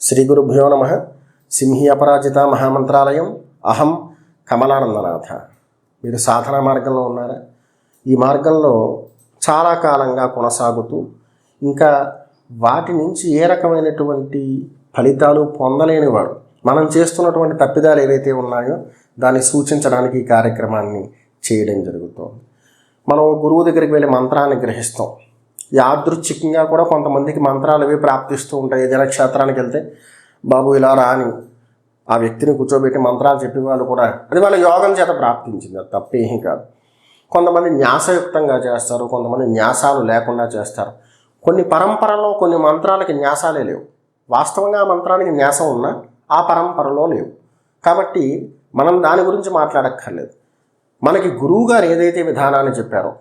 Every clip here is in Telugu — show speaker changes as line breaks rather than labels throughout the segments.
శ్రీ గురుభ్యో నమ. సింహి అపరాజిత మహామంత్రాలయం. అహం కమలానందనాథ. మీరు సాధన మార్గంలో ఉన్నారా? ఈ మార్గంలో చాలా కాలంగా కొనసాగుతూ ఇంకా వాటి నుంచి ఏ రకమైనటువంటి ఫలితాలు పొందలేనివాడు మనం చేస్తున్నటువంటి తప్పిదాలు ఏవైతే ఉన్నాయో దాన్ని సూచించడానికి ఈ కార్యక్రమాన్ని చేయడం జరుగుతుంది. మనం గురువు దగ్గరికి వెళ్ళి మంత్రాన్ని గ్రహిస్తాం. యాదృచ్ఛికంగా కూడా కొంతమందికి మంత్రాలు అవి ప్రాప్తిస్తూ ఉంటాయి. ఏదైనా క్షేత్రానికి వెళ్తే బాబు ఇలా రాని ఆ వ్యక్తిని కూర్చోబెట్టి మంత్రాలు చెప్పేవాళ్ళు కూడా అది వాళ్ళ యోగం చేత ప్రాప్తించింది. అది తప్పేమీ కాదు. కొంతమంది న్యాసయుక్తంగా చేస్తారు కొంతమంది న్యాసాలు లేకుండా చేస్తారు. కొన్ని పరంపరలో కొన్ని మంత్రాలకి న్యాసాలే లేవు. వాస్తవంగా ఆ మంత్రానికి న్యాసం ఉన్నా ఆ పరంపరలో లేవు. కాబట్టి మనం దాని గురించి మాట్లాడక్కర్లేదు. మనకి గురువు గారు ఏదైతే విధానాన్ని చెప్పారో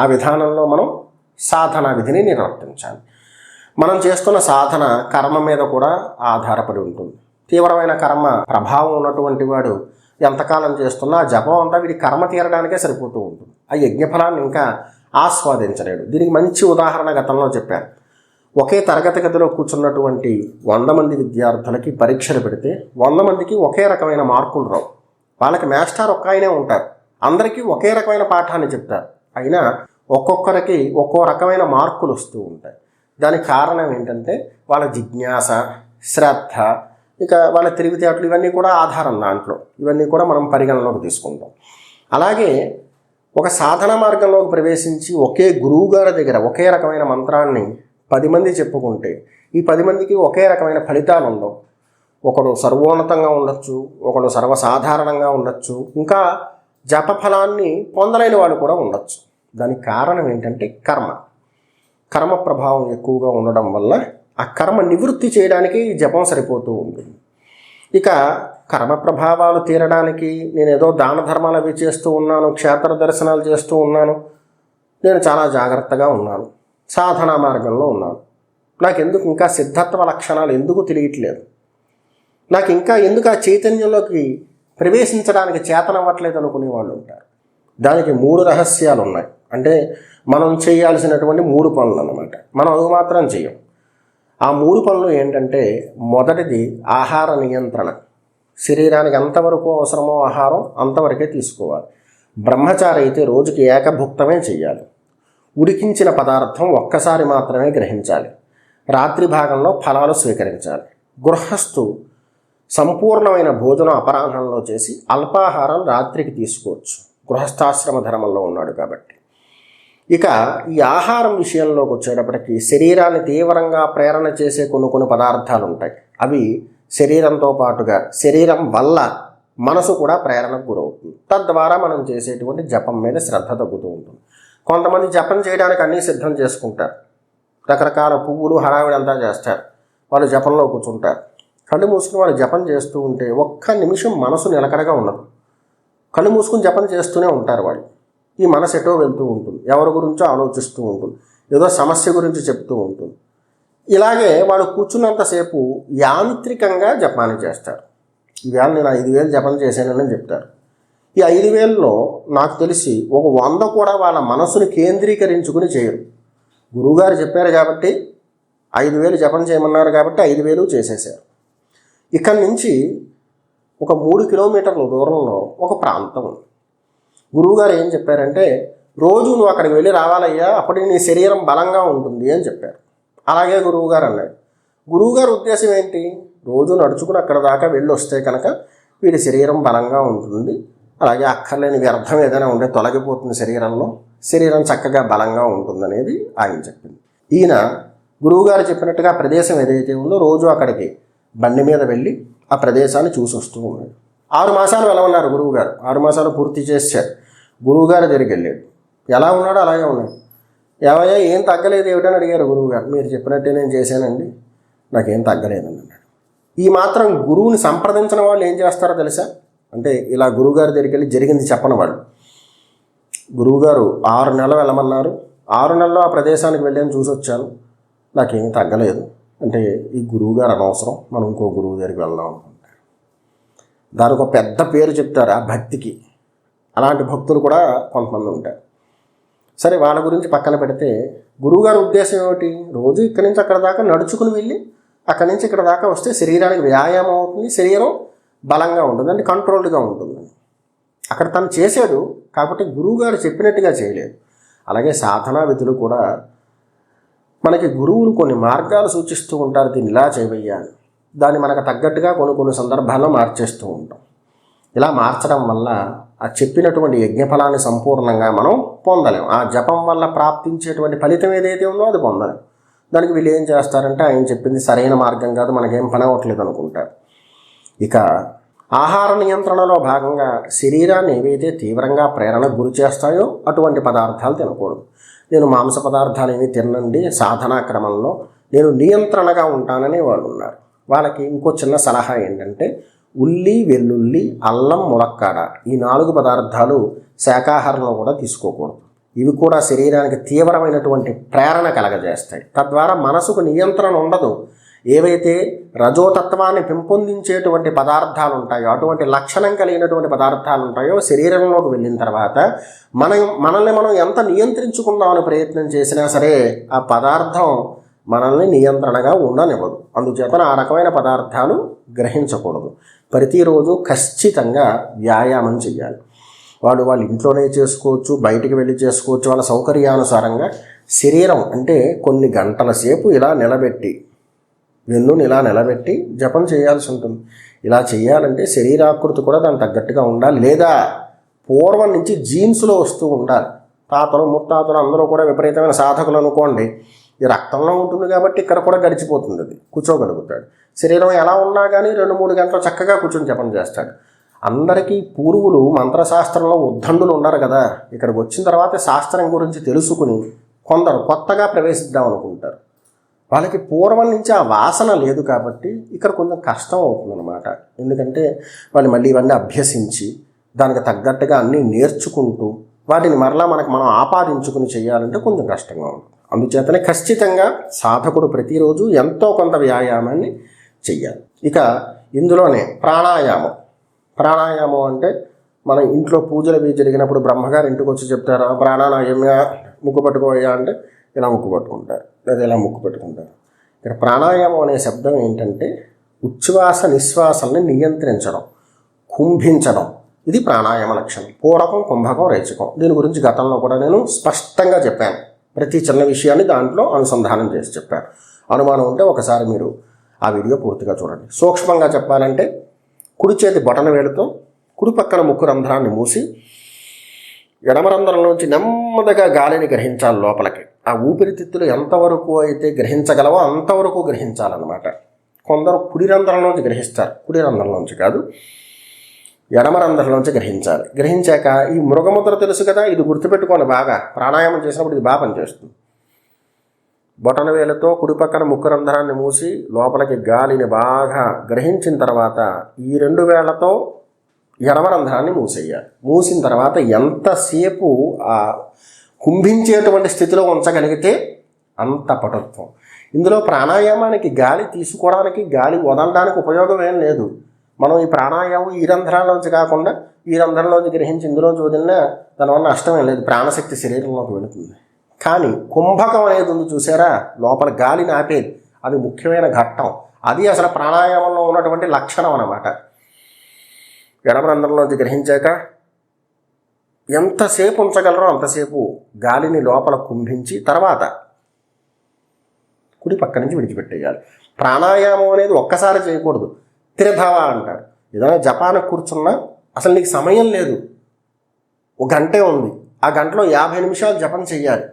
ఆ విధానంలో మనం సాధన విధిని నిర్వర్తించాలి. మనం చేస్తున్న సాధన కర్మ మీద కూడా ఆధారపడి ఉంటుంది. తీవ్రమైన కర్మ ప్రభావం ఉన్నటువంటి వాడు ఎంతకాలం చేస్తున్నా జపం అంతా వీడి కర్మ తీరడానికే సరిపోతూ ఉంటుంది. ఆ యజ్ఞఫలాన్ని ఇంకా ఆస్వాదించలేడు. దీనికి మంచి ఉదాహరణ గతంలో చెప్పాను. ఒకే తరగతి గదిలో కూర్చున్నటువంటి వంద మంది విద్యార్థులకి పరీక్షలు పెడితే వంద మందికి ఒకే రకమైన మార్కులు రావు. వాళ్ళకి మాస్టర్ ఒక్క ఆయనే ఉంటారు. అందరికీ ఒకే రకమైన పాఠాన్ని చెప్తారు. అయినా ఒక్కొక్కరికి ఒక్కో రకమైన మార్కులు వస్తూ ఉంటాయి. దానికి కారణం ఏంటంటే వాళ్ళ జిజ్ఞాస శ్రద్ధ ఇక వాళ్ళ తెలివితేటలు ఇవన్నీ కూడా ఆధారం దాంట్లో. ఇవన్నీ కూడా మనం పరిగణలోకి తీసుకుంటాం. అలాగే ఒక సాధన మార్గంలోకి ప్రవేశించి ఒకే గురువు గారి దగ్గర ఒకే రకమైన మంత్రాన్ని పది మంది చెప్పుకుంటే ఈ పది మందికి ఒకే రకమైన ఫలితాలు ఉండవు. ఒకడు సర్వోన్నతంగా ఉండొచ్చు ఒకడు సర్వసాధారణంగా ఉండొచ్చు ఇంకా జపఫలాన్ని పొందలేని వాళ్ళు కూడా ఉండొచ్చు. దానికి కారణం ఏంటంటే కర్మ. కర్మ ప్రభావం ఎక్కువగా ఉండడం వల్ల ఆ కర్మ నివృత్తి చేయడానికి ఈ జపం సరిపోతూ ఉంటుంది ఇక కర్మ ప్రభావాలు తీరడానికి నేను ఏదో దాన ధర్మాలు అవి చేస్తూ ఉన్నాను క్షేత్ర దర్శనాలు చేస్తూ ఉన్నాను. నేను చాలా జాగ్రత్తగా ఉన్నాను. సాధనా మార్గంలో ఉన్నాను. నాకు ఎందుకు ఇంకా సిద్ధత్వ లక్షణాలు ఎందుకు తెలియట్లేదు? నాకు ఇంకా ఎందుకు ఆ చైతన్యంలోకి ప్రవేశించడానికి చేతనవ్వట్లేదు అనుకునే వాళ్ళు ఉంటారు. దానికి మూడు రహస్యాలు ఉన్నాయి అంటే మనం చేయాల్సినటువంటి మూడు పనులు అన్నమాట. మనం అవి మాత్రం చేయం. ఆ మూడు పనులు ఏంటంటే మొదటిది ఆహార నియంత్రణ. శరీరానికి ఎంతవరకు అవసరమో ఆహారం అంతవరకే తీసుకోవాలి. బ్రహ్మచారి అయితే రోజుకి ఏకభుక్తమే చేయాలి. ఉడికించిన పదార్థం ఒక్కసారి మాత్రమే గ్రహించాలి. రాత్రి భాగంలో ఫలాలు స్వీకరించాలి. గృహస్థు సంపూర్ణమైన భోజనం అపరాహ్నంలో చేసి అల్పాహారం రాత్రికి తీసుకోవచ్చు. గృహస్థాశ్రమ ధర్మంలో ఉన్నాడు కాబట్టి. ఇక ఈ ఆహారం విషయంలోకి వచ్చేటప్పటికి శరీరాన్ని తీవ్రంగా ప్రేరణ చేసే కొన్ని కొన్ని పదార్థాలు ఉంటాయి. అవి శరీరంతో పాటుగా శరీరం వల్ల మనసు కూడా ప్రేరణకు గురవుతుంది. తద్వారా మనం చేసేటువంటి జపం మీద శ్రద్ధ తగ్గుతూ ఉంటుంది. కొంతమంది జపం చేయడానికి అన్నీ సిద్ధం చేసుకుంటారు. రకరకాల పువ్వులు హడావిడంతా చేస్తారు. వాళ్ళు జపంలో కూర్చుంటారు. కళ్ళు మూసుకుని వాళ్ళు జపం చేస్తూ ఉంటే ఒక్క నిమిషం మనసు నిలకడగా ఉండదు. కళ్ళు మూసుకుని జపన చేస్తూనే ఉంటారు వాళ్ళు. ఈ మనసు ఎటో వెళ్తూ ఉంటుంది. ఎవరి గురించో ఆలోచిస్తూ ఉంటుంది. ఏదో సమస్య గురించి చెప్తూ ఉంటుంది. ఇలాగే వాళ్ళు కూర్చున్నంతసేపు యాంత్రికంగా జపాన్ని చేస్తారు. ఈవేళ నేను ఐదు వేలు జపం చేశానని చెప్తారు. ఈ ఐదు వేలలో నాకు తెలిసి ఒక వంద కూడా వాళ్ళ మనసుని కేంద్రీకరించుకుని చేయరు. గురువుగారు చెప్పారు కాబట్టి ఐదు వేలు జపం చేయమన్నారు కాబట్టి ఐదు వేలు చేసేసారు ఇక్కడి నుంచి ఒక మూడు కిలోమీటర్ల దూరంలో ఒక ప్రాంతం. ఉంది గురువుగారు ఏం చెప్పారంటే రోజు నువ్వు అక్కడికి వెళ్ళి రావాలయ్యా అప్పటికి నీ శరీరం బలంగా ఉంటుంది అని చెప్పారు. అలాగే గురువుగారు అన్నాడు గురువుగారు ఉద్దేశం ఏంటి? రోజు నడుచుకుని అక్కడ దాకా వెళ్ళి వస్తే కనుక వీడి శరీరం బలంగా ఉంటుంది. అలాగే అక్కర్లేని వ్యర్థం ఏదైనా ఉంటే తొలగిపోతుంది శరీరంలో. శరీరం చక్కగా బలంగా ఉంటుందనేది ఆయన చెప్పింది. ఈయన గురువుగారు చెప్పినట్టుగా ప్రదేశం ఏదైతే ఉందో రోజు అక్కడికి బండి మీద వెళ్ళి ఆ ప్రదేశాన్ని చూసి వస్తూ ఉన్నాడు. ఆరు మాసాలు వెళ్ళమన్నారు గురువుగారు. ఆరు మాసాలు పూర్తి చేశారు. గురువుగారు దగ్గరికి వెళ్ళాడు. ఎలా ఉన్నాడో అలాగే ఉన్నాడు. ఏమయ్యా ఏం తగ్గలేదు ఏమిటని అడిగారు గురువుగారు. మీరు చెప్పినట్టే నేను చేశానండి. నాకేం తగ్గలేదండి అన్నాడు. ఈ మాత్రం గురువుని సంప్రదించిన వాళ్ళు ఏం చేస్తారో తెలుసా? అంటే ఇలా గురువుగారి దగ్గరికి వెళ్ళి జరిగింది చెప్పని వాళ్ళు. గురువుగారు ఆరు నెలలు వెళ్ళమన్నారు. ఆరు నెలలు ఆ ప్రదేశానికి వెళ్ళాను చూసి వచ్చాను నాకేమీ తగ్గలేదు. అంటే ఈ గురువుగారు అనవసరం మనం ఇంకో గురువు దగ్గరికి వెళ్దాం అనుకుంటారు. దానికి ఒక పెద్ద పేరు చెప్తారు ఆ భక్తికి. అలాంటి భక్తులు కూడా కొంతమంది ఉంటారు. సరే వాళ్ళ గురించి పక్కన పెడితే గురువుగారి ఉద్దేశం ఏమిటి? రోజు ఇక్కడి నుంచి అక్కడ దాకా నడుచుకుని వెళ్ళి అక్కడి నుంచి ఇక్కడ దాకా వస్తే శరీరానికి వ్యాయామం అవుతుంది శరీరం బలంగా ఉంటుంది అంటే కంట్రోల్డ్గా ఉంటుంది. అక్కడ తను చేశాడు కాబట్టి గురువుగారు చెప్పినట్టుగా చేయలేదు. అలాగే సాధనా విధులు కూడా మనకి గురువులు కొన్ని మార్గాలు సూచిస్తూ ఉంటారు దీన్ని ఇలా చేయవయ్యాలి. దాన్ని మనకు తగ్గట్టుగా కొన్ని కొన్ని సందర్భాల్లో మార్చేస్తూ ఉంటాం. ఇలా మార్చడం వల్ల ఆ చెప్పినటువంటి యజ్ఞఫలాన్ని సంపూర్ణంగా మనం పొందలేం. ఆ జపం వల్ల ప్రాప్తించేటువంటి ఫలితం ఏదైతే ఉందో అది పొందలేం. దానికి వీళ్ళు ఏం చేస్తారంటే ఆయన చెప్పింది సరైన మార్గం కాదు మనకేం పని అవ్వట్లేదు అనుకుంటారు. ఇక ఆహార నియంత్రణలో భాగంగా శరీరాన్ని ఏవైతే తీవ్రంగా ప్రేరణకు గురి చేస్తాయో అటువంటి పదార్థాలు తినకూడదు. నేను మాంస పదార్థాలు ఏమి తినండి సాధనా క్రమంలో. నేను నియంత్రణగా ఉంటానని వాళ్ళు ఉన్నారు. వాళ్ళకి ఇంకో చిన్న సలహా ఏంటంటే ఉల్లి వెల్లుల్లి అల్లం ములక్కాడ ఈ నాలుగు పదార్థాలు శాకాహారంలో కూడా తీసుకోకూడదు. ఇవి కూడా శరీరానికి తీవ్రమైనటువంటి ప్రేరణ కలగజేస్తాయి. తద్వారా మనసుకు నియంత్రణ ఉండదు. ఏవైతే రజోతత్వాన్ని పెంపొందించేటువంటి పదార్థాలు ఉంటాయో అటువంటి లక్షణం కలిగినటువంటి పదార్థాలు ఉంటాయో శరీరంలోకి వెళ్ళిన తర్వాత మనం మనల్ని మనం ఎంత నియంత్రించుకుందామని ప్రయత్నం చేసినా సరే ఆ పదార్థం మనల్ని నియంత్రణగా ఉండనివ్వదు. అందుచేతన ఆ రకమైన పదార్థాలు గ్రహించకూడదు. ప్రతిరోజు ఖచ్చితంగా వ్యాయామం చేయాలి వాడు వాళ్ళ ఇంట్లోనే చేసుకోవచ్చు బయటికి వెళ్ళి చేసుకోవచ్చు వాళ్ళ సౌకర్యానుసారంగా శరీరం అంటే కొన్ని గంటల సేపు ఇలా నిలబెట్టి వెన్నుని ఇలా నిలబెట్టి జపం చేయాల్సి ఉంటుంది. ఇలా చేయాలంటే శరీరాకృతి కూడా దానికి తగ్గట్టుగా ఉండాలి. లేదా పూర్వం నుంచి జీన్స్లో వస్తూ ఉండాలి. తాతలు ముత్తాతలు అందరూ కూడా విపరీతమైన సాధకులు అనుకోండి. ఈ రక్తంలో ఉంటుంది కాబట్టి ఇక్కడ కూడా గడిచిపోతుంది అది. కూర్చోగలుగుతాడు. శరీరం ఎలా ఉన్నా కానీ రెండు మూడు గంటలు చక్కగా కూర్చొని జపం చేస్తాడు. అందరికీ పూర్వులు మంత్రశాస్త్రంలో ఉద్దండులు ఉన్నారు కదా. ఇక్కడికి వచ్చిన తర్వాత శాస్త్రం గురించి తెలుసుకుని కొందరు కొత్తగా ప్రవేశిద్దాం అనుకుంటారు. వాళ్ళకి పూర్వం నుంచి ఆ వాసన లేదు కాబట్టి ఇక్కడ కొంచెం కష్టం అవుతుందన్నమాట. ఎందుకంటే వాళ్ళు మళ్ళీ ఇవన్నీ అభ్యసించి దానికి తగ్గట్టుగా అన్నీ నేర్చుకుంటూ వాటిని మరలా మనకు మనం ఆపాదించుకుని చేయాలంటే కొంచెం కష్టంగా ఉంటుంది. అందుచేతనే ఖచ్చితంగా సాధకుడు ప్రతిరోజు ఎంతో కొంత వ్యాయామాన్ని చెయ్యాలి. ఇక ఇందులోనే ప్రాణాయామం. ప్రాణాయామం అంటే మన ఇంట్లో పూజలు అవి జరిగినప్పుడు బ్రహ్మగారు ఇంటికి వచ్చి చెప్తారు "ఆ ముక్కు పట్టుకోయా అంటే ఇలా ముక్కు పట్టుకుంటారు. లేదా ఇలా ముక్కు పెట్టుకుంటారు. ఇక్కడ ప్రాణాయామం అనే శబ్దం ఏంటంటే ఉచ్ఛ్వాస నిశ్వాసాలని నియంత్రించడం కుంభించడం. ఇది ప్రాణాయామ లక్షణం. పూరకం కుంభకం రేచకం. దీని గురించి గతంలో కూడా నేను స్పష్టంగా చెప్పాను. ప్రతి చిన్న విషయాన్ని దాంట్లో అనుసంధానం చేసి చెప్పాను. అనుమానం ఉంటే ఒకసారి మీరు ఆ వీడియో పూర్తిగా చూడండి. సూక్ష్మంగా చెప్పాలంటే కుడి చేతి బొటన వేలుతో కుడి పక్కన ముక్కు రంధ్రాన్ని మూసి ఎడమ రంధ్రంలోంచి నెమ్మదిగా గాలిని గ్రహించాలి లోపలికి. ఆ ఊపిరితిత్తులు ఎంతవరకు అయితే గ్రహించగలవో అంతవరకు గ్రహించాలన్నమాట. కొందరు కుడి రంధ్రంలోంచి గ్రహిస్తారు. కుడి రంధ్రంలోంచి కాదు ఎడమ రంధ్రంలోంచి గ్రహించాలి. గ్రహించాక ఈ మృగముద్ర తెలుసు కదా ఇది గుర్తుపెట్టుకోండి బాగా. ప్రాణాయామం చేసినప్పుడు ఇది బాగా పనిచేస్తుంది బొటన వేలతో కుడి పక్కన ముక్కు రంధ్రాన్ని మూసి లోపలికి గాలిని బాగా గ్రహించిన తర్వాత ఈ రెండు వేళ్ళతో ఎడమ రంధ్రాన్ని మూసేయాలి. మూసిన తర్వాత ఎంతసేపు ఆ కుంభించేటువంటి స్థితిలో ఉంచగలిగితే అంత పటుత్వం. ఇందులో ప్రాణాయామానికి గాలి తీసుకోవడానికి గాలి వదలడానికి ఉపయోగం ఏం లేదు. మనం ఈ ప్రాణాయామం ఈ రంధ్రాల్లోంచి కాకుండా ఈ రంధ్రంలోంచి గ్రహించి ఇందులోంచి వదిలినా దానివల్ల నష్టమేం లేదు. ప్రాణశక్తి శరీరంలోకి వెళుతుంది. కానీ కుంభకం అనేది ఉంది చూసారా? లోపల గాలిని ఆపేది అది ముఖ్యమైన ఘట్టం. అది అసలు ప్రాణాయామంలో ఉన్నటువంటి లక్షణం అన్నమాట. ఎడమ రంధ్రంలోంచి గ్రహించాక ఎంతసేపు ఉంచగలరో అంతసేపు గాలిని లోపల కుంభించి తర్వాత కుడి పక్క నుంచి విడిచిపెట్టేయాలి. ప్రాణాయామం అనేది ఒక్కసారి చేయకూడదు. త్రిధవ అంటారు. ఏదైనా జపాన కూర్చున్నా అసలు నీకు సమయం లేదు. ఒక గంటే ఉంది. ఆ గంటలో యాభై నిమిషాలు జపం చేయాలి.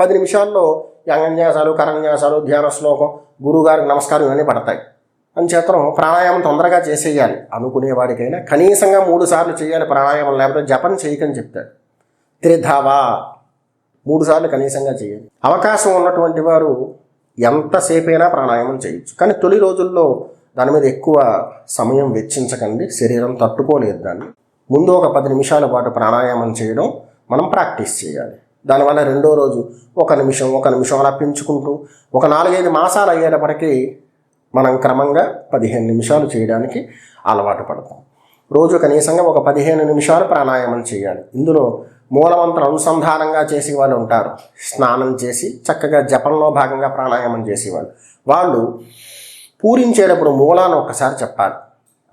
పది నిమిషాల్లో యంగన్యాసాలు కరన్యాసాలు ధ్యాన శ్లోకం గురువుగారికి నమస్కారం ఇవన్నీ పడతాయి. అంచేతం ప్రాణాయామం తొందరగా చేసేయాలి అనుకునేవాడికైనా. కనీసంగా మూడు సార్లు చేయాలి ప్రాణాయామం లేకపోతే జపం చేయకని చెప్తాడు. త్రిధావా. మూడు సార్లు కనీసంగా చేయాలి. అవకాశం ఉన్నటువంటి వారు ఎంతసేపైనా ప్రాణాయామం చేయొచ్చు. కానీ తొలి రోజుల్లో దాని మీద ఎక్కువ సమయం వెచ్చించకండి. శరీరం తట్టుకోలేదు దాన్ని. ముందు ఒక పది నిమిషాల పాటు ప్రాణాయామం చేయడం మనం ప్రాక్టీస్ చేయాలి. దానివల్ల రెండో రోజు ఒక నిమిషం ఒక నిమిషం అలా పెంచుకుంటూ ఒక నాలుగైదు మాసాలు అయ్యేటప్పటికీ మనం క్రమంగా పదిహేను నిమిషాలు చేయడానికి అలవాటు పడతాం. రోజు కనీసంగా ఒక పదిహేను నిమిషాలు ప్రాణాయామం చేయాలి. ఇందులో మూలమంత్ర అనుసంధానంగా చేసే వాళ్ళు ఉంటారు. స్నానం చేసి చక్కగా జపంలో భాగంగా ప్రాణాయామం చేసేవాళ్ళు. వాళ్ళు పూరించేటప్పుడు మూలాన్ని ఒక్కసారి చెప్పాలి.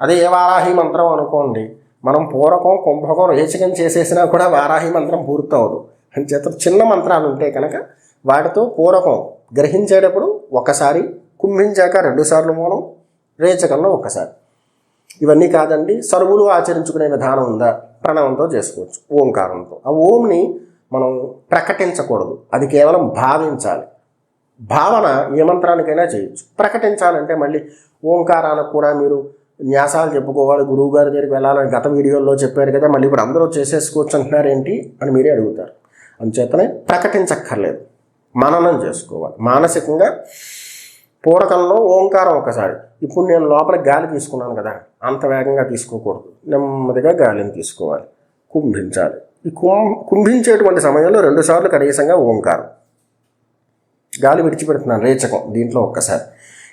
అదే ఏ వారాహి మంత్రం అనుకోండి. మనం పూరకం కుంభకం రేచకం చేసేసినా కూడా వారాహి మంత్రం పూర్తవదు. అంచేత చిన్న మంత్రాలు ఉంటే కనుక వాటితో పూరకం గ్రహించేటప్పుడు ఒకసారి కుంభించాక రెండుసార్లు మూలం రేచకంలో ఒకసారి ఇవన్నీ కాదండి సరువులు ఆచరించుకునే విధానం ఉందా? ప్రణవంతో చేసుకోవచ్చు ఓంకారంతో. ఆ ఓంని మనం ప్రకటించకూడదు అది కేవలం భావించాలి. భావన ఏ మంత్రానికైనా చేయొచ్చు. ప్రకటించాలంటే మళ్ళీ ఓంకారానికి కూడా మీరు న్యాసాలు చెప్పుకోవాలి గురువు గారి దగ్గరికి వెళ్ళాలని గత వీడియోలో చెప్పారు కదా మళ్ళీ ఇప్పుడు అందరూ చేసేసుకోవచ్చు అంటున్నారు ఏంటి అని మీరే అడుగుతారు. అందుచేతనే ప్రకటించక్కర్లేదు మననం చేసుకోవాలి. మానసికంగా పూరకంలో ఓంకారం ఒకసారి. ఇప్పుడు నేను లోపల గాలి తీసుకున్నాను కదా అంత వేగంగా తీసుకోకూడదు. నెమ్మదిగా గాలిని తీసుకోవాలి. కుంభించాలి. ఈ కుంభ కుంభించేటువంటి సమయంలో రెండుసార్లు కనీసంగా ఓంకారం. గాలి విడిచిపెడుతున్నాను రేచకం దీంట్లో ఒక్కసారి.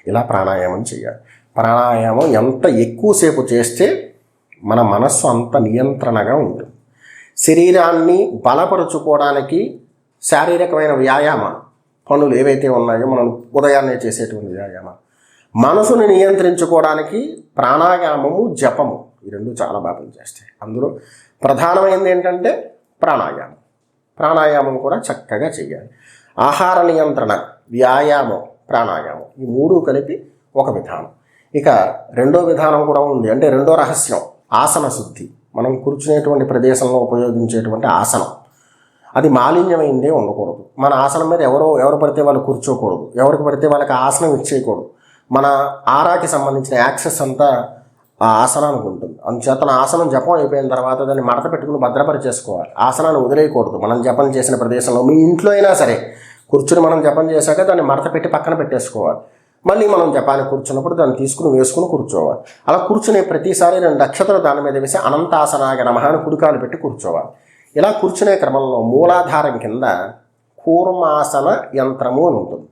ఇలా ప్రాణాయామం చేయాలి. ప్రాణాయామం ఎంత ఎక్కువసేపు చేస్తే మన మనస్సు అంత నియంత్రణగా ఉంటుంది. శరీరాన్ని బలపరుచుకోవడానికి శారీరకమైన వ్యాయామాలు పనులు ఏవైతే ఉన్నాయో మనం ఉదయాన్నే చేసేటువంటి వ్యాయామం. మనసుని నియంత్రించుకోవడానికి ప్రాణాయామము జపము ఈ రెండు చాలా బాగా పనిచేస్తాయి. అందులో ప్రధానమైనది ఏంటంటే ప్రాణాయామం. ప్రాణాయామం కూడా చక్కగా చేయాలి. ఆహార నియంత్రణ వ్యాయామం ప్రాణాయామం ఈ మూడు కలిపి ఒక విధానం. ఇక రెండో విధానం కూడా ఉంది. అంటే రెండో రహస్యం ఆసన శుద్ధి మనం కూర్చునేటువంటి ప్రదేశంలో ఉపయోగించేటువంటి ఆసనం. అది మాలిన్యమైందే ఉండకూడదు. మన ఆసనం మీద ఎవరో ఎవరు పడితే వాళ్ళు కూర్చోకూడదు. ఎవరికి పడితే వాళ్ళకి ఆసనం ఇచ్చేయకూడదు. మన ఆరాకి సంబంధించిన యాక్సెస్ అంతా ఆ ఆసనానికి ఉంటుంది. అందుచేతన ఆసనం జపం అయిపోయిన తర్వాత దాన్ని మడత పెట్టుకుని భద్రపరిచేసుకోవాలి. ఆసనాన్ని వదిలేయకూడదు. మనం జపం చేసిన ప్రదేశంలో మీ ఇంట్లో అయినా సరే కూర్చుని మనం జపం చేశాక దాన్ని మడత పెట్టి పక్కన పెట్టేసుకోవాలి. మళ్ళీ మనం జపానికి కూర్చున్నప్పుడు దాన్ని తీసుకుని వేసుకుని కూర్చోవాలి. అలా కూర్చునే ప్రతిసారి రెండు అక్షతలు దాని మీద వేసి అనంతాసనాగ నమహాన్ని కుడికాలు పెట్టి కూర్చోవాలి. ఇలా కూర్చునే క్రమంలో మూలాధారం కింద కూర్మాసన యంత్రము అని ఉంటుంది.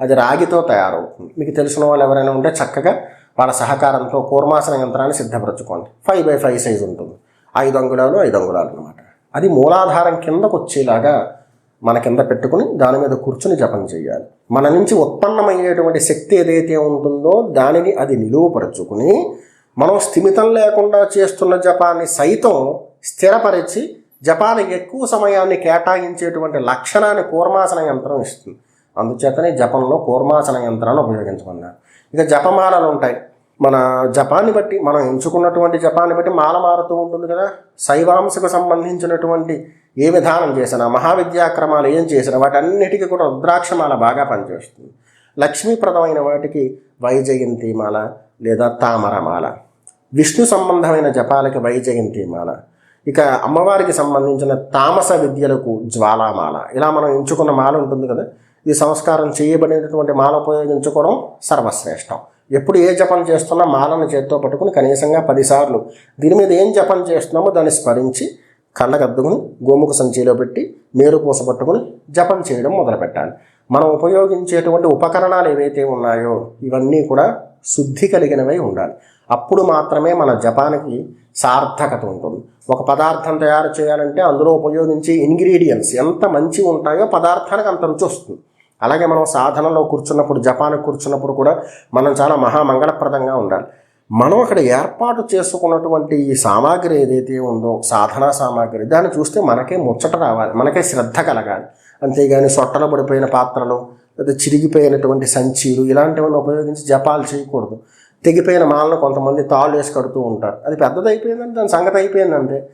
అది రాగితో తయారవుతుంది. మీకు తెలిసిన వాళ్ళు ఎవరైనా ఉంటే చక్కగా వాళ్ళ సహకారంతో కూర్మాసన యంత్రాన్ని సిద్ధపరచుకోండి. ఫైవ్ బై ఫైవ్ సైజ్ ఉంటుంది. ఐదు అంగుళాలు ఐదు అంగుళాలు అనమాట అది మూలాధారం కిందకు వచ్చేలాగా మన కింద పెట్టుకుని దాని మీద కూర్చుని జపం చేయాలి. మన నుంచి ఉత్పన్నమయ్యేటువంటి శక్తి ఏదైతే ఉంటుందో దానిని అది నిలువపరుచుకుని మనం స్థిమితం లేకుండా చేస్తున్న జపాన్ని సైతం స్థిరపరిచి జపానికి ఎక్కువ సమయాన్ని కేటాయించేటువంటి లక్షణాన్ని కూర్మాసన యంత్రం ఇస్తుంది. అందుచేతనే జపంలో కూర్మాసన యంత్రాన్ని ఉపయోగించమన్నారు. ఇక జపమాలలు ఉంటాయి. మన జపాన్ని బట్టి మనం ఎంచుకున్నటువంటి జపాన్ని బట్టి మాల మారుతూ ఉంటుంది కదా. శైవాంశకు సంబంధించినటువంటి ఏ విధానం చేసినా మహావిద్యాక్రమాలు ఏం చేసినా వాటన్నిటికీ కూడా రుద్రాక్షమాల బాగా పనిచేస్తుంది. లక్ష్మీప్రదమైన వాటికి వైజయంతి మాల లేదా తామరమాల విష్ణు సంబంధమైన జపాలకి వైజయంతి మాల. ఇక అమ్మవారికి సంబంధించిన తామస విద్యలకు జ్వాలామాల. ఇలా మనం ఎంచుకున్న మాల ఉంటుంది కదా ఈ సంస్కారం చేయబడినటువంటి మాల ఉపయోగించుకోవడం సర్వశ్రేష్టం. ఎప్పుడు ఏ జపం చేస్తున్నా మాలను చేత్తో పట్టుకుని కనీసంగా పదిసార్లు దీని మీద ఏం జపం చేస్తున్నామో దాన్ని స్మరించి కళ్ళకద్దుకుని గోముఖ సంచిలో పెట్టి మేరు పూస పట్టుకుని జపం చేయడం మొదలుపెట్టాలి. మనం ఉపయోగించేటువంటి ఉపకరణాలు ఏవైతే ఉన్నాయో ఇవన్నీ కూడా శుద్ధి కలిగినవై ఉండాలి. అప్పుడు మాత్రమే మన జపానికి సార్థకత ఉంటుంది. ఒక పదార్థం తయారు చేయాలంటే అందులో ఉపయోగించే ఇంగ్రీడియంట్స్ ఎంత మంచి ఉంటాయో పదార్థానికి అంత రుచి వస్తుంది. అలాగే మనం సాధనలో కూర్చున్నప్పుడు జపానికి కూర్చున్నప్పుడు కూడా మనం చాలా మహామంగళప్రదంగా ఉండాలి. మనం అక్కడ ఏర్పాటు చేసుకున్నటువంటి ఈ సామాగ్రి ఏదైతే ఉందో సాధనా సామాగ్రి దాన్ని చూస్తే మనకే ముచ్చట రావాలి మనకే శ్రద్ధ కలగాలి. అంతేగాని సొట్టలు పడిపోయిన పాత్రలు లేదా చిరిగిపోయినటువంటి సంచీలు ఇలాంటివన్నీ ఉపయోగించి జపాలు చేయకూడదు. తెగిపోయిన మాలను కొంతమంది తాళ్ళు వేసి కడుతూ ఉంటారు. అది పెద్దది అయిపోయిందంటే దాని సంగతి అయిపోయిందంటే.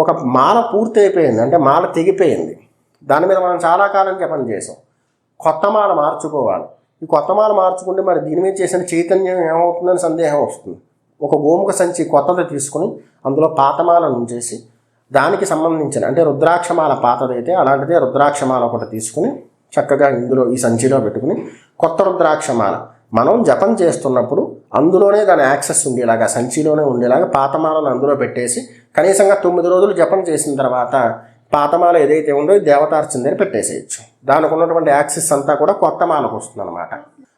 ఒక మాల పూర్తి అయిపోయింది అంటే మాల తెగిపోయింది. దాని మీద మనం చాలా కాలం జపం చేసాం కొత్త మాల మార్చుకోవాలి. ఈ కొత్త మాల మార్చుకుంటే మరి దీని మీద చేసిన చైతన్యం ఏమవుతుందని సందేహం వస్తుంది. ఒక గోముఖ సంచి కొత్తది తీసుకుని అందులో పాతమాల ఉంచేసి దానికి సంబంధించిన అంటే రుద్రాక్షమాల పాతదైతే అలాంటిదే రుద్రాక్షమాల ఒకటి తీసుకుని చక్కగా ఇందులో ఈ సంచిలో పెట్టుకుని కొత్త రుద్రాక్షమాల మనం జపం చేస్తున్నప్పుడు అందులోనే దాని యాక్సెస్ ఉండేలాగా సంచిలోనే ఉండేలాగా పాతమాలను అందులో పెట్టేసి కనీసంగా తొమ్మిది రోజులు జపం చేసిన తర్వాత పాతమాల ఏదైతే ఉందో దేవతార్చిందని పెట్టేసేయచ్చు. దానికి ఉన్నటువంటి యాక్సెస్ అంతా కూడా కొత్త మాలకు వస్తుందన్నమాట.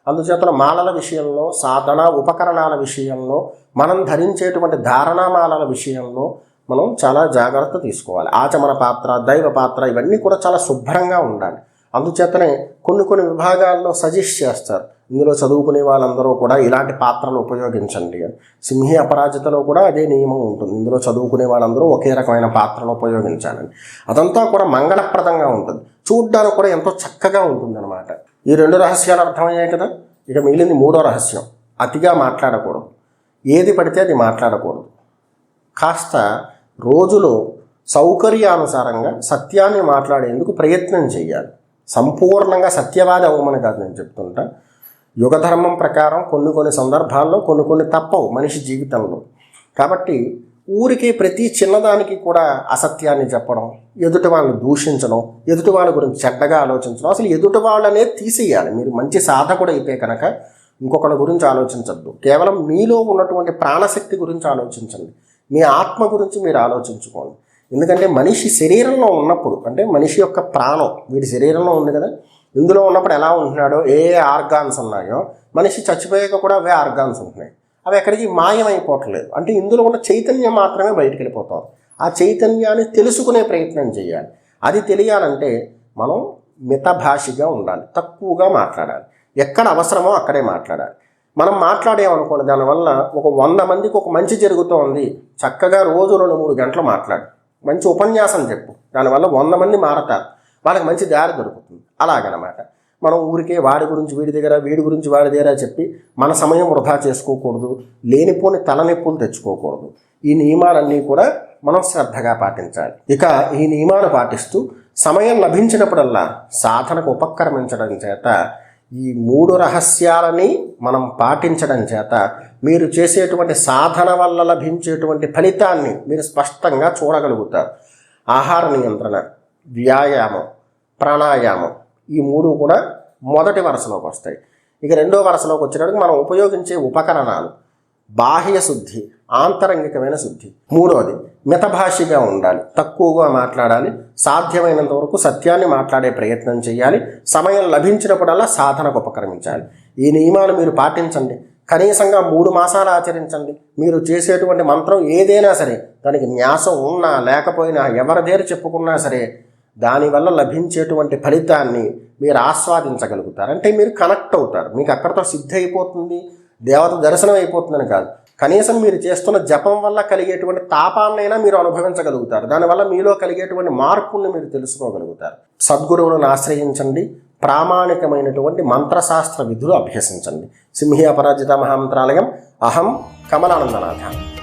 అందుచేతన అందుచేత మాలల విషయంలో సాధన ఉపకరణాల విషయంలో మనం ధరించేటువంటి ధారణామాలల విషయంలో మనం చాలా జాగ్రత్త తీసుకోవాలి. ఆచమన పాత్ర దైవ పాత్ర ఇవన్నీ కూడా చాలా శుభ్రంగా ఉండాలి. అందుచేతనే కొన్ని కొన్ని విభాగాల్లో సజెస్ట్ చేస్తారు. ఇందులో చదువుకునే వాళ్ళందరూ కూడా ఇలాంటి పాత్రలు ఉపయోగించండి. అని సింహి అపరాజితలో కూడా అదే నియమం ఉంటుంది. ఇందులో చదువుకునే వాళ్ళందరూ ఒకే రకమైన పాత్రలు ఉపయోగించాలని అదంతా కూడా మంగళప్రదంగా ఉంటుంది. చూడ్డానికి కూడా ఎంతో చక్కగా ఉంటుందన్నమాట. ఈ రెండు రహస్యాలు అర్థమయ్యాయి కదా? ఇక మిగిలింది మూడో రహస్యం. అతిగా మాట్లాడకూడదు. ఏది పడితే అది మాట్లాడకూడదు. కాస్త రోజులో సౌకర్యానుసారంగా సత్యాన్ని మాట్లాడేందుకు ప్రయత్నం చేయాలి. సంపూర్ణంగా సత్యవాది అవ్వమని కాదు నేను చెప్తుంటా. యుగధర్మం ప్రకారం కొన్ని కొన్ని సందర్భాల్లో కొన్ని కొన్ని తప్పవు మనిషి జీవితంలో. కాబట్టి ఊరికి ప్రతి చిన్నదానికి కూడా అసత్యాన్ని చెప్పడం ఎదుటి వాళ్ళని దూషించడం ఎదుటి వాళ్ళ గురించి చెడ్డగా ఆలోచించడం అసలు ఎదుటి వాళ్ళనే తీసేయాలి. మీరు మంచి సాధకుడు అయితే కనుక ఇంకొకరి గురించి ఆలోచించద్దు. కేవలం మీలో ఉన్నటువంటి ప్రాణశక్తి గురించి ఆలోచించండి. మీ ఆత్మ గురించి మీరు ఆలోచించుకోండి. ఎందుకంటే మనిషి శరీరంలో ఉన్నప్పుడు అంటే మనిషి యొక్క ప్రాణం వీడి శరీరంలో ఉంది కదా ఇందులో ఉన్నప్పుడు ఎలా ఉంటున్నాడో ఏ ఏ ఆర్గాన్స్ ఉన్నాయో మనిషి చచ్చిపోయాక కూడా అవే ఆర్గాన్స్ ఉంటున్నాయి. అవి ఎక్కడికి మాయమైపోవట్లేదు. అంటే ఇందులో ఉన్న చైతన్యం మాత్రమే బయటికి వెళ్ళిపోతాం ఆ చైతన్యాన్ని తెలుసుకునే ప్రయత్నం చేయాలి. అది తెలియాలంటే మనం మితభాషిగా ఉండాలి. తక్కువగా మాట్లాడాలి. ఎక్కడ అవసరమో అక్కడే మాట్లాడాలి. మనం మాట్లాడేమనుకోండి దానివల్ల ఒక వంద మందికి ఒక మంచి జరుగుతోంది. చక్కగా రోజు రెండు మూడు గంటలు మాట్లాడు. మంచి ఉపన్యాసం చెప్పు. దానివల్ల వంద మంది మారతారు. వాళ్ళకి మంచి దారి దొరుకుతుంది. అలాగనమాట. మనం ఊరికే వాడి గురించి వీడి దగ్గర వీడి గురించి వాడి దగ్గర చెప్పి మన సమయం వృధా చేసుకోకూడదు లేనిపోని తలనొప్పులు తెచ్చుకోకూడదు. ఈ నియమాలన్నీ కూడా మనం శ్రద్ధగా పాటించాలి. ఇక ఈ నియమాలు పాటిస్తూ సమయం లభించినప్పుడల్లా సాధనకు ఉపక్రమించడం చేత ఈ మూడు రహస్యాలని మనం పాటించడం చేత మీరు చేసేటువంటి సాధన వల్ల లభించేటువంటి ఫలితాన్ని మీరు స్పష్టంగా చూడగలుగుతారు. ఆహార నియంత్రణ వ్యాయామం ప్రాణాయామం. ఈ మూడు కూడా మొదటి వరుసలోకి వస్తాయి. ఇక రెండో వరుసలోకి వచ్చేటప్పుడు మనం ఉపయోగించే ఉపకరణాలు. బాహ్య శుద్ధి ఆంతరంగికమైన శుద్ధి. మూడవది మితభాషిగా ఉండాలి. తక్కువగా మాట్లాడాలి. సాధ్యమైనంత వరకు సత్యాన్ని మాట్లాడే ప్రయత్నం చేయాలి. సమయం లభించినప్పుడల్లా సాధనకు ఉపక్రమించాలి. ఈ నియమాలు మీరు పాటించండి. కనీసంగా మూడు మాసాలు ఆచరించండి. మీరు చేసేటువంటి మంత్రం ఏదైనా సరే దానికి న్యాసం ఉన్నా లేకపోయినా ఎవరి దగ్గర చెప్పుకున్నా సరే దానివల్ల లభించేటువంటి ఫలితాన్ని మీరు ఆస్వాదించగలుగుతారు. అంటే మీరు కనెక్ట్ అవుతారు. మీకు అక్కడితో సిద్ధి అయిపోతుంది దేవత దర్శనం అయిపోతుందని కాదు. కనీసం మీరు చేస్తున్న జపం వల్ల కలిగేటువంటి తాపాన్నైనా మీరు అనుభవించగలుగుతారు. దానివల్ల మీలో కలిగేటువంటి మార్పుల్ని మీరు తెలుసుకోగలుగుతారు. సద్గురువులను ఆశ్రయించండి. ప్రామాణికమైనటువంటి మంత్రశాస్త్ర విధులు అభ్యసించండి. సింహి అపరాజిత మహామంత్రాలయం. అహం కమలానందనాథ.